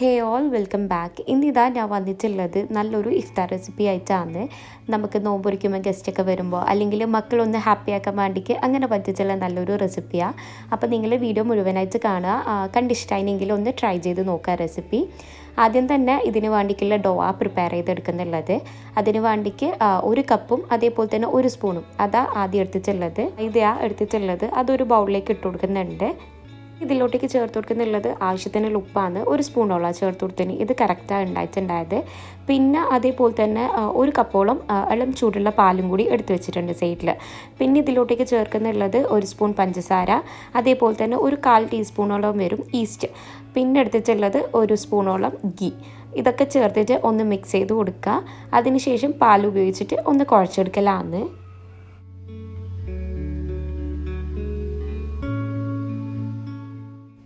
ഹേ all welcome back ഇന്നിതാ ഞാൻ വന്നിട്ടുള്ളത് നല്ലൊരു ഇഫ്താർ റെസിപ്പി ആയിട്ടാണ്. നമുക്ക് നോമ്പൊരിക്കുമ്പോൾ ഗസ്റ്റൊക്കെ വരുമ്പോൾ അല്ലെങ്കിൽ മക്കളൊന്ന് ഹാപ്പി ആക്കാൻ വേണ്ടിക്ക് അങ്ങനെ പറ്റിച്ചുള്ള നല്ലൊരു റെസിപ്പിയാണ് അപ്പോൾ നിങ്ങൾ വീഡിയോ മുഴുവനായിട്ട് കാണുക. കണ്ടിഷ്ടായിനെങ്കിൽ ഒന്ന് ട്രൈ ചെയ്ത് നോക്കുക റെസിപ്പി ആദ്യം തന്നെ ഇതിന് വേണ്ടിക്കുള്ള ഡോവ പ്രിപ്പയർ ചെയ്തെടുക്കുന്നുള്ളത്. അതിന് വേണ്ടിക്ക് ഒരു കപ്പും അതേപോലെ തന്നെ ഒരു സ്പൂണും അതാ ആദ്യം എടുത്തിട്ടുള്ളത്. ഇതാ എടുത്തിട്ടുള്ളത്. അതൊരു ബൗളിലേക്ക് ഇട്ട് കൊടുക്കുന്നുണ്ട്. ഇതിലോട്ടേക്ക് ചേർത്ത് കൊടുക്കുന്നുള്ളത് ആവശ്യത്തിനുള്ള ഉപ്പാണ്. ഒരു സ്പൂണോളം ചേർത്ത് കൊടുത്തിന് ഇത് കറക്റ്റാണ് ഉണ്ടായിട്ടുണ്ടായത്. പിന്നെ അതേപോലെ തന്നെ ഒരു കപ്പോളം ഇളം ചൂടുള്ള പാലും കൂടി എടുത്തു വെച്ചിട്ടുണ്ട് സൈഡിൽ പിന്നെ ഇതിലോട്ടേക്ക് ചേർക്കുന്നുള്ളത് ഒരു സ്പൂൺ പഞ്ചസാര. അതേപോലെ തന്നെ ഒരു കാൽ ടീസ്പൂണോളം വരും ഈസ്റ്റ് പിന്നെ എടുത്തിട്ടുള്ളത് ഒരു സ്പൂണോളം ഗീ ഇതൊക്കെ ചേർത്തിട്ട് ഒന്ന് മിക്സ് ചെയ്ത് കൊടുക്കുക. അതിനുശേഷം പാൽ ഉപയോഗിച്ചിട്ട് ഒന്ന് കുഴച്ചെടുക്കലാണ്.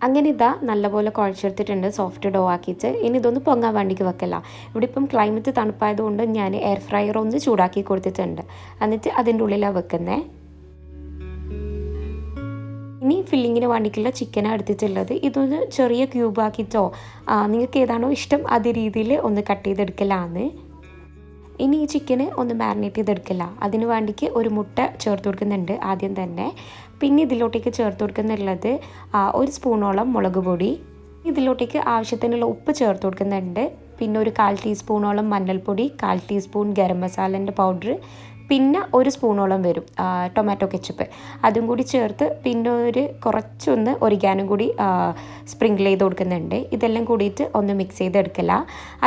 അങ്ങനെ ഇതാ നല്ലപോലെ കുഴച്ചെടുത്തിട്ടുണ്ട് സോഫ്റ്റ് ഡോ ആക്കിയിട്ട്. ഇനി ഇതൊന്ന് പൊങ്ങാൻ വേണ്ടിക്ക് വെക്കല. ഇവിടെ ഇപ്പം ക്ലൈമറ്റ് തണുപ്പായതുകൊണ്ട് ഞാൻ എയർ ഫ്രയർ ഒന്ന് ചൂടാക്കി കൊടുത്തിട്ടുണ്ട്. എന്നിട്ട് അതിന്റെ ഉള്ളിലാണ് വെക്കുന്നത് ഇനി ഫില്ലിങ്ങിന് വേണ്ടിയിട്ടുള്ള ചിക്കനാണ് എടുത്തിട്ടുള്ളത്. ഇതൊന്ന് ചെറിയ ക്യൂബാക്കിയിട്ടോ നിങ്ങൾക്ക് ഏതാണോ ഇഷ്ടം അതേ രീതിയിൽ ഒന്ന് കട്ട് ചെയ്തെടുക്കലാണ് ഇനി ഈ ചിക്കന് ഒന്ന് മാരിനേറ്റ് ചെയ്തെടുക്കില്ല. അതിന് വേണ്ടിക്ക് ഒരു മുട്ട ചേർത്ത് കൊടുക്കുന്നുണ്ട് ആദ്യം തന്നെ. പിന്നെ ഇതിലോട്ടേക്ക് ചേർത്ത് കൊടുക്കുന്നുള്ളത് ഒരു സ്പൂണോളം മുളക് പൊടി. ഇതിലോട്ടേക്ക് ആവശ്യത്തിനുള്ള ഉപ്പ് ചേർത്ത് കൊടുക്കുന്നുണ്ട്. പിന്നെ ഒരു കാൽ ടീസ്പൂണോളം മഞ്ഞൾപ്പൊടി കാൽ ടീസ്പൂൺ ഗരം മസാലന്റെ പൗഡർ പിന്നെ ഒരു സ്പൂണോളം വരും ടൊമാറ്റോ കെച്ചപ്പ്. അതും കൂടി ചേർത്ത് പിന്നെ ഒരു കുറച്ചൊന്ന് ഒരിക്കാനും കൂടി സ്പ്രിങ്കിൾ ചെയ്ത് കൊടുക്കുന്നുണ്ട്. ഇതെല്ലാം കൂടിയിട്ട് ഒന്ന് മിക്സ് ചെയ്തെടുക്കില്ല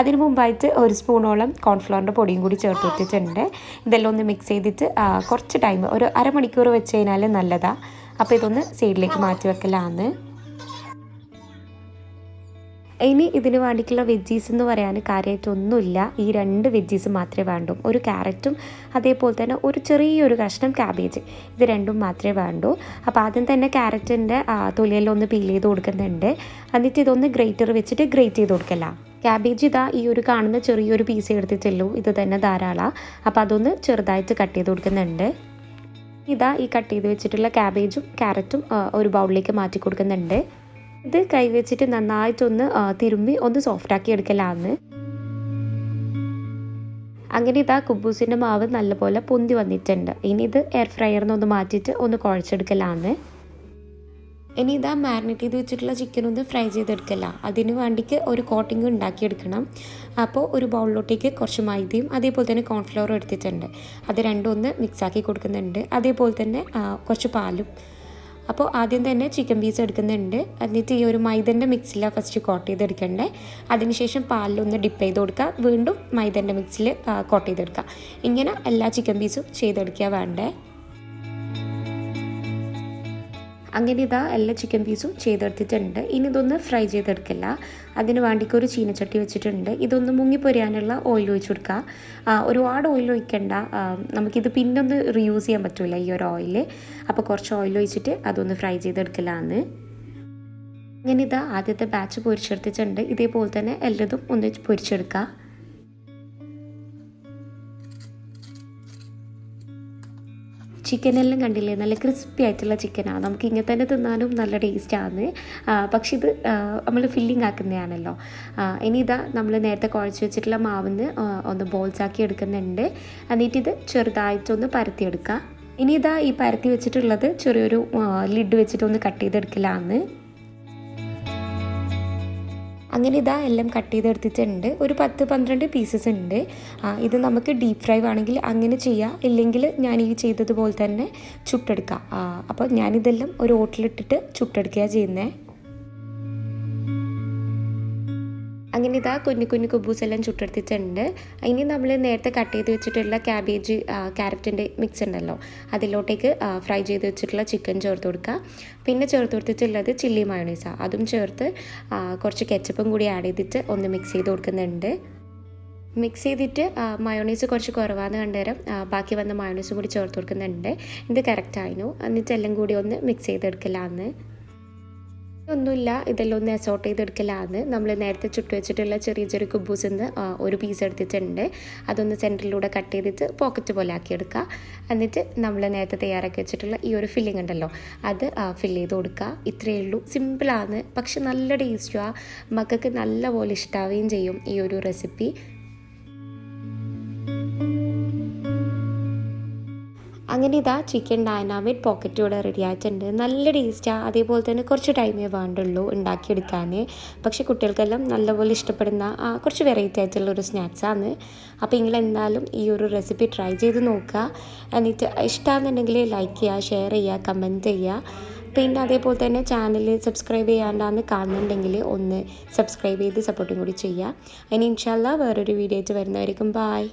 അതിന് മുമ്പായിട്ട് ഒരു സ്പൂണോളം കോൺഫ്ലോറിന്റെ പൊടിയും കൂടി ചേർത്ത് വെച്ചിട്ടുണ്ട്. ഇതെല്ലാം ഒന്ന് മിക്സ് ചെയ്തിട്ട് കുറച്ച് ടൈം ഒരു അരമണിക്കൂർ വെച്ച് കഴിഞ്ഞാൽ നല്ലതാണ് അപ്പോൾ ഇതൊന്ന് സൈഡിലേക്ക് മാറ്റി വെക്കലാണ് ഇനി ഇതിന് വേണ്ടിയിട്ടുള്ള വെജീസ് എന്ന് പറയാൻ കാര്യമായിട്ടൊന്നുമില്ല ഈ രണ്ട് വെജീസ് മാത്രമേ വേണ്ടൂ. ഒരു ക്യാരറ്റും അതേപോലെ തന്നെ ഒരു ചെറിയൊരു കഷ്ണം ക്യാബേജ് ഇത് രണ്ടും മാത്രമേ വേണ്ടൂ. അപ്പോൾ ആദ്യം തന്നെ ക്യാരറ്റിന്റെ തൊലിയെല്ലാം ഒന്ന് പീൽ ചെയ്ത് കൊടുക്കുന്നുണ്ട്. എന്നിട്ട് ഇതൊന്ന് ഗ്രേറ്റർ വെച്ചിട്ട് ഗ്രേറ്റ് ചെയ്ത് കൊടുക്കല. ക്യാബേജ് ഇതാ ഈ ഒരു കാണുന്ന ചെറിയൊരു പീസ് എടുത്തിട്ടുള്ളൂ ഇത് തന്നെ ധാരാളം. അപ്പോൾ അതൊന്ന് ചെറുതായിട്ട് കട്ട് ചെയ്ത് കൊടുക്കുന്നുണ്ട്. ഇതാ ഈ കട്ട് ചെയ്ത് വെച്ചിട്ടുള്ള ക്യാബേജും ക്യാരറ്റും ഒരു ബൗളിലേക്ക് മാറ്റി കൊടുക്കുന്നുണ്ട്. ഇത് കൈവച്ചിട്ട് നന്നായിട്ടൊന്ന് തിരുമ്മി ഒന്ന് സോഫ്റ്റാക്കി എടുക്കലാന്ന്. അങ്ങനെ ഇതാ കുബൂസിന്റെ മാവ് നല്ലപോലെ പൊന്തി വന്നിട്ടുണ്ട്. ഇനി ഇത് എയർ ഫ്രയറിൽ ഒന്ന് മാറ്റിയിട്ട് ഒന്ന് കുഴച്ചെടുക്കലാണ് ഇനി ഇതാ മാരിനേറ്റ് ചെയ്ത് വെച്ചിട്ടുള്ള ചിക്കൻ ഒന്ന് ഫ്രൈ ചെയ്തെടുക്കല. അതിന് വേണ്ടിക്ക് ഒരു കോട്ടിങ് ഉണ്ടാക്കിയെടുക്കണം. അപ്പോൾ ഒരു ബൗളിലോട്ടേക്ക് കുറച്ച് മൈദയും അതേപോലെ തന്നെ കോൺഫ്ലവറും എടുത്തിട്ടുണ്ട്. അത് രണ്ടും ഒന്ന് മിക്സാക്കി കൊടുക്കുന്നുണ്ട്. അതേപോലെ തന്നെ കുറച്ച് പാലും അപ്പോൾ ആദ്യം തന്നെ ചിക്കൻ പീസ് എടുക്കുന്നുണ്ട്. എന്നിട്ട് ഈ ഒരു മൈദന്റെ മിക്സിലാണ് ഫസ്റ്റ് കോട്ട് ചെയ്തെടുക്കണ്ടേ. അതിനുശേഷം പാലിലൊന്ന് ഡിപ്പ് ചെയ്ത് കൊടുക്കുക. വീണ്ടും മൈദന്റെ മിക്സിൽ കോട്ട് ചെയ്തെടുക്കുക. ഇങ്ങനെ എല്ലാ ചിക്കൻ പീസും ചെയ്തെടുക്കുക വേണ്ടേ. അങ്ങനെ ഇതാ എല്ലാ ചിക്കൻ പീസും ചെയ്തെടുത്തിട്ടുണ്ട്. ഇനി ഇതൊന്ന് ഫ്രൈ ചെയ്തെടുക്കില്ല. അതിന് വേണ്ടിക്ക് ഒരു ചീനച്ചട്ടി വെച്ചിട്ടുണ്ട്. ഇതൊന്ന് മുങ്ങി പൊരിയാനുള്ള ഓയിൽ ഒഴിച്ചു കൊടുക്കുക ഒരുപാട് ഓയിൽ ഒഴിക്കണ്ട. നമുക്കിത് പിന്നെ ഒന്ന് റീയൂസ് ചെയ്യാൻ പറ്റില്ല ഈ ഒരു ഓയിൽ അപ്പോൾ കുറച്ച് ഓയിൽ ഒഴിച്ചിട്ട് അതൊന്ന് ഫ്രൈ ചെയ്തെടുക്കലാന്ന്. അങ്ങനെ ഇതാ ആദ്യത്തെ ബാച്ച് പൊരിച്ചെടുത്തിട്ടുണ്ട്. ഇതേപോലെ തന്നെ എല്ലാതും ഒന്ന് പൊരിച്ചെടുക്കുക ചിക്കനെല്ലാം കണ്ടില്ലേ? നല്ല ക്രിസ്പി ആയിട്ടുള്ള ചിക്കനാണ് നമുക്ക് ഇങ്ങനെ തന്നെ തിന്നാനും നല്ല ടേസ്റ്റാണ് പക്ഷെ ഇത് നമ്മൾ ഫില്ലിംഗ് ആക്കുന്നതാണല്ലോ. ഇനി ഇതാ നമ്മൾ നേരത്തെ കുഴച്ച് വെച്ചിട്ടുള്ള മാവിന്ന് ഒന്ന് ബോൾസ് ആക്കി എടുക്കുന്നുണ്ട്. എന്നിട്ട് ഇത് ചെറുതായിട്ടൊന്ന് പരത്തിയെടുക്കുക ഇനി ഇതാ ഈ പരത്തി വെച്ചിട്ടുള്ളത് ചെറിയൊരു ലിഡ് വെച്ചിട്ടൊന്ന് കട്ട് ചെയ്തെടുക്കലാണ്. അങ്ങനെ ഇതാ എല്ലാം കട്ട് ചെയ്തെടുത്തിട്ടുണ്ട് ഒരു പത്ത് പന്ത്രണ്ട് പീസസ് ഉണ്ട്. ഇത് നമുക്ക് ഡീപ്പ് ഫ്രൈ ആണെങ്കിൽ അങ്ങനെ ചെയ്യാം. ഇല്ലെങ്കിൽ ഞാൻ ഈ ചെയ്തതുപോലെ തന്നെ ചുട്ടെടുക്കാം. അപ്പോൾ ഞാനിതെല്ലാം ഒരു ഓട്ടിലിട്ടിട്ട് ചുട്ടെടുക്കുകയാണ് ചെയ്യുന്നത്. അങ്ങനെ ഇതാ കുഞ്ഞു കുഞ്ഞു കുബൂസ് എല്ലാം ചുട്ടെടുത്തിട്ടുണ്ട്. ഇനി നമ്മൾ നേരത്തെ കട്ട് ചെയ്ത് വെച്ചിട്ടുള്ള ക്യാബേജ് ക്യാരറ്റിന്റെ മിക്സ് ഉണ്ടല്ലോ. അതിലോട്ടേക്ക് ഫ്രൈ ചെയ്ത് വെച്ചിട്ടുള്ള ചിക്കൻ ചേർത്ത് കൊടുക്കുക പിന്നെ ചേർത്ത് കൊടുത്തിട്ടുള്ളത് ചില്ലി മയോണൈസാണ് അതും ചേർത്ത് കുറച്ച് കെച്ചപ്പും കൂടി ആഡ് ചെയ്തിട്ട് ഒന്ന് മിക്സ് ചെയ്ത് കൊടുക്കുന്നുണ്ട്. മിക്സ് ചെയ്തിട്ട് മയോണൈസ് കുറച്ച് കുറവാന്ന് കണ്ടുതരാം ബാക്കി വന്ന മയോണൈസും കൂടി ചേർത്ത് കൊടുക്കുന്നുണ്ട്. ഇത് കറക്റ്റ് ആയിരുന്നു എന്നിട്ട് എല്ലാം കൂടി ഒന്ന് മിക്സ് ചെയ്തെടുക്കലാന്ന്. ഒന്നുമില്ല ഇതെല്ലാം ഒന്ന് അസോർട്ട് ചെയ്തെടുക്കലാണ് നമ്മൾ നേരത്തെ ചുട്ടു വെച്ചിട്ടുള്ള ചെറിയ ചെറിയ കുബൂസിൽ നിന്ന് ഒരു പീസ് എടുത്തിട്ടുണ്ട്. അതൊന്ന് സെന്ററിലൂടെ കട്ട് ചെയ്തിട്ട് പോക്കറ്റ് പോലെ ആക്കി ആക്കിയെടുക്കുക. എന്നിട്ട് നമ്മൾ നേരത്തെ തയ്യാറാക്കി വെച്ചിട്ടുള്ള ഈ ഒരു ഫില്ലിംഗ് ഉണ്ടല്ലോ അത് ഫിൽ ചെയ്ത് കൊടുക്കുക. ഇത്രയേ ഉള്ളൂ. സിമ്പിളാണ് പക്ഷെ നല്ല ടേസ്റ്റുമാണ് മക്കൾക്ക് നല്ലപോലെ ഇഷ്ടാവുകയും ചെയ്യും ഈ ഒരു റെസിപ്പി അങ്ങനെ ഇതാ ചിക്കൻ ഡൈനാമിറ്റ് പോക്കറ്റ് ഇവിടെ റെഡി ആയിട്ടുണ്ട്. നല്ല ടേസ്റ്റാണ് അതേപോലെ തന്നെ കുറച്ച് ടൈമേ വേണ്ടുള്ളൂ ഉണ്ടാക്കിയെടുക്കാൻ പക്ഷെ കുട്ടികൾക്കെല്ലാം നല്ലപോലെ ഇഷ്ടപ്പെടുന്ന കുറച്ച് വെറൈറ്റി ആയിട്ടുള്ള ഒരു സ്നാക്സാണ് അപ്പോൾ നിങ്ങൾ എന്തായാലും ഈ ഒരു റെസിപ്പി ട്രൈ ചെയ്ത് നോക്കുക. എന്നിട്ട് ഇഷ്ടമാണെന്നുണ്ടെങ്കിൽ ലൈക്ക് ചെയ്യുക ഷെയർ ചെയ്യുക കമന്റ് ചെയ്യുക. പിന്നെ അതേപോലെ തന്നെ ചാനൽ സബ്സ്ക്രൈബ് ചെയ്യാണ്ടാന്ന് കാണുന്നുണ്ടെങ്കിൽ ഒന്ന് സബ്സ്ക്രൈബ് ചെയ്ത് സപ്പോർട്ടും കൂടി ചെയ്യുക. അതിന് ഇൻഷാല്ല വേറൊരു വീഡിയോ ആയിട്ട് വരുന്നതായിരിക്കും ബായ്